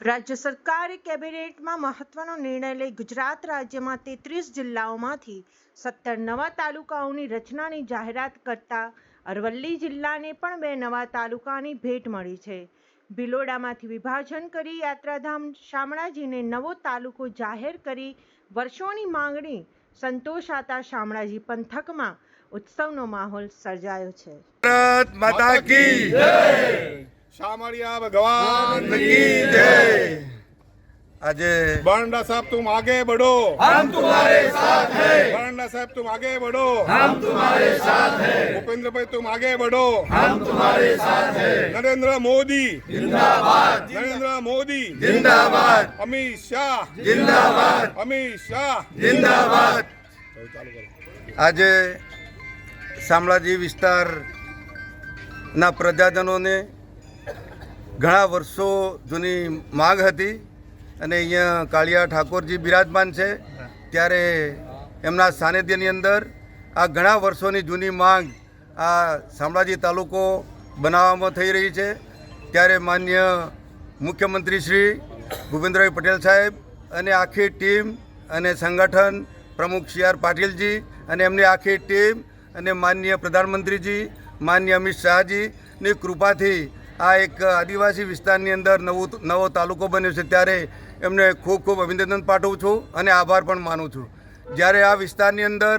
રાજ્ય સરકારે કેબિનેટમાં મહત્વનો નિર્ણય લઈ ગુજરાત રાજ્યમાં તેત્રીસ જિલ્લાઓમાંથી સત્તર નવા તાલુકાઓની રચનાની જાહેરાત કરતા અરવલ્લી જિલ્લાને પણ બે નવા તાલુકાની ભેટ મળી છે. ભિલોડામાંથી વિભાજન કરી યાત્રાધામ શામળાજીને નવો તાલુકો જાહેર કરી વર્ષોની માંગણી સંતોષાતા શામળાજી પંથકમાં ઉત્સવનો માહોલ સર્જાયો છે. શામળિયા ભગવાન કી જય. આજે બાંડા સાહેબ તુમ આગે બઢો હમ તુમ્હારે સાથ હૈ. બાંડા સાહેબ તુમ આગે બઢો હમ તુમ્હારે સાથ હૈ. ભૂપેન્દ્રભાઈ તુમ આગે બઢો હમ તુમ્હારે સાથ હૈ. નરેન્દ્ર મોદી. જિંદાબાદ. નરેન્દ્ર મોદી. જિંદાબાદ. અમિત શાહ. જિંદાબાદ. અમિત શાહ. જિંદાબાદ. આજે શામળાજી વિસ્તારના પ્રજાજનોને ઘણા વર્ષો જૂની માંગ હતી અને અહીંયા કાળિયા ઠાકોરજી બિરાજમાન છે. ત્યારે એમના સાનિધ્યની અંદર આ ઘણા વર્ષોની જૂની માંગ આ શામળાજી તાલુકો બનાવવામાં થઈ રહી છે. ત્યારે માન્ય મુખ્યમંત્રી શ્રી ભૂપેન્દ્રભાઈ પટેલ સાહેબ અને આખી ટીમ અને સંગઠન પ્રમુખ સી આર પાટીલજી અને એમની આખી ટીમ અને માન્ય પ્રધાનમંત્રીજી, માન્ય અમિત શાહજીની કૃપાથી આ એક આદિવાસી વિસ્તારની અંદર નવું નવો તાલુકો બન્યો છે ત્યારે એમને ખૂબ ખૂબ અભિનંદન પાઠવું છું અને આભાર પણ માનું છું. જ્યારે આ વિસ્તારની અંદર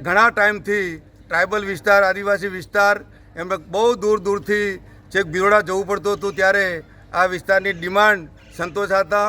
ઘણા ટાઈમથી ટ્રાઇબલ વિસ્તાર, આદિવાસી વિસ્તાર, એમને બહુ દૂર દૂરથી છેક બિરોડા જવું પડતું હતું ત્યારે આ વિસ્તારની ડિમાન્ડ સંતોષાતા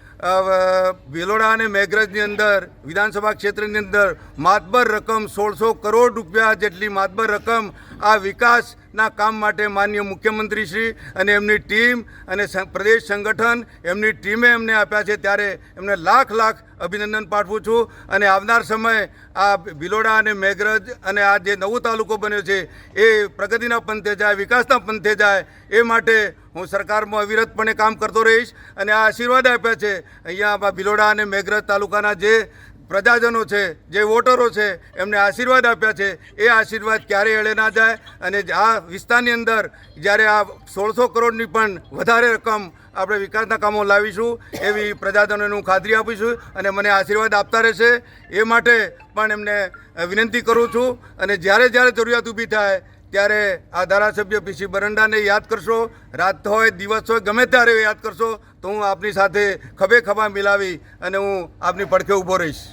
અ, અને મેઘરજની અંદર વિધાનસભા ક્ષેત્રની અંદર માતબર રકમ સોળસો કરોડ રૂપિયા જેટલી માતબર રકમ આ વિકાસના કામ માટે માન્ય મુખ્યમંત્રી શ્રી અને એમની ટીમ અને પ્રદેશ સંગઠન એમની ટીમે એમને આપ્યા છે. ત્યારે એમને લાખ લાખ અભિનંદન પાઠવું છું. અને આવનાર સમય આ ભિલોડા અને મેઘરજ અને આ જે નવો તાલુકો બન્યો છે, એ પ્રગતિના પંથે જાય, વિકાસના પંથે જાય, એ માટે હું સરકારમાં અવિરતપણે કામ કરતો રહીશ. અને આ આશીર્વાદ આપ્યા છે. અહીંયા આ ભિલોડા અને મેઘરજ તાલુકાના જે પ્રજાજનો છે, જે વોટરો છે, એમને આશીર્વાદ આપ્યા છે. એ આશીર્વાદ ક્યારેય એળે ના જાય અને આ વિસ્તારની અંદર જ્યારે આ સોળસો કરોડની પણ વધારે રકમ આપણે વિકાસના કામો લાવીશું, એવી પ્રજાજનોને હું ખાતરી આપીશું અને મને આશીર્વાદ આપતા રહેશે. એ માટે પણ એમને વિનંતી કરું છું અને જ્યારે જ્યારે જરૂરિયાત ઊભી થાય ત્યારે આ ધારાસભ્ય પીસી બરંડાને યાદ કરશો. રાત હોય, દિવસ હોય, ગમે ત્યારે યાદ કરશો, તો હું આપની સાથે ખભે ખભા મિલાવી અને હું આપની પડખે ઊભો રહીશ.